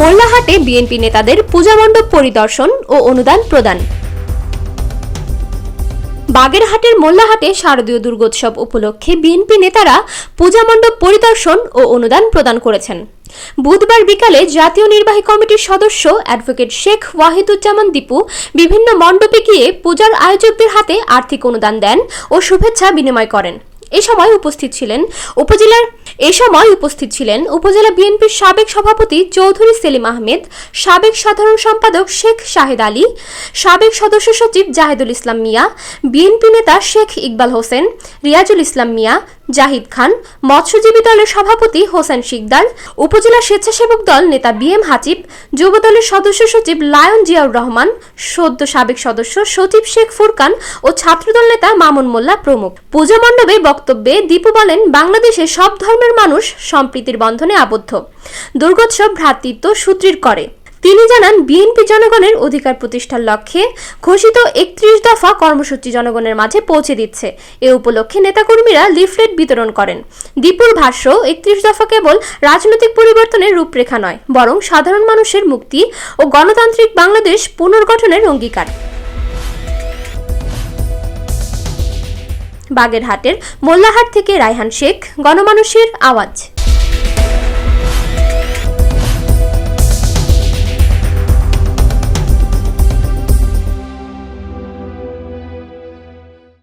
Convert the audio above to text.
মোল্লাহাটে BNP নেতাদের পূজামণ্ডপ পরিদর্শন ও অনুদান প্রদান। বাগেরহাটের মোল্লাহাটে শারদীয় দুর্গোৎসব উপলক্ষে বিএনপি নেতারা পূজামণ্ডপ পরিদর্শন ও অনুদান প্রদান করেছেন। বুধবার বিকালে জাতীয় নির্বাহী কমিটির সদস্য অ্যাডভোকেট শেখ ওয়াহিদুজ্জামান দীপু বিভিন্ন মণ্ডপে গিয়ে পূজার আয়োজকদের হাতে আর্থিক অনুদান দেন ও শুভেচ্ছা বিনিময় করেন। এ সময় উপস্থিত ছিলেন উপজেলার, এ সময় উপস্থিত ছিলেন উপজেলা বিএনপির সাবেক সভাপতি চৌধুরী সেলিম আহমেদ, সাবেক সাধারণ সম্পাদক শেখ শাহেদ আলী, সাবেক সদস্য সচিব জাহেদুল ইসলাম মিয়া, বিএনপি নেতা শেখ ইকবাল হোসেন, রিয়াজুল ইসলাম মিয়া জাহিদ খান, মৎস্যজীবী দলের সভাপতি হোসেন শিকদার, উপজেলা স্বেচ্ছাসেবক দল নেতা বি এম হাজিব যুব দলের সদস্য সচিব লায়ন জিয়াউর রহমান, সদ্য সাবেক সদস্য সচিব শেখ ফুরকান ও ছাত্রদল নেতা মামুন মোল্লা প্রমুখ। পূজা মণ্ডপে বক্তব্যে দীপু বলেন, বাংলাদেশে সব ধর্মের মানুষ সম্প্রীতির বন্ধনে আবদ্ধ। দুর্গোৎসব ভ্রাতৃত্ব সুদৃঢ় করে। তিনি জানান, বিএনপি জনগণের অধিকার প্রতিষ্ঠার লক্ষ্যে ঘোষিত একত্রিশ দফা কর্মসূচি জনগণের মাঝে পৌঁছে দিচ্ছে। এ উপলক্ষে নেতাকর্মীরা লিফলেট বিতরণ করেন। দীপুর ভাষ্য, একত্রিশ দফা কেবল রাজনৈতিক পরিবর্তনের রূপরেখা নয়, বরং সাধারণ মানুষের মুক্তি ও গণতান্ত্রিক বাংলাদেশ পুনর্গঠনের অঙ্গীকার। বাগেরহাটের মোল্লাহাট থেকে রায়হান শেখ, গণমানুষের আওয়াজ।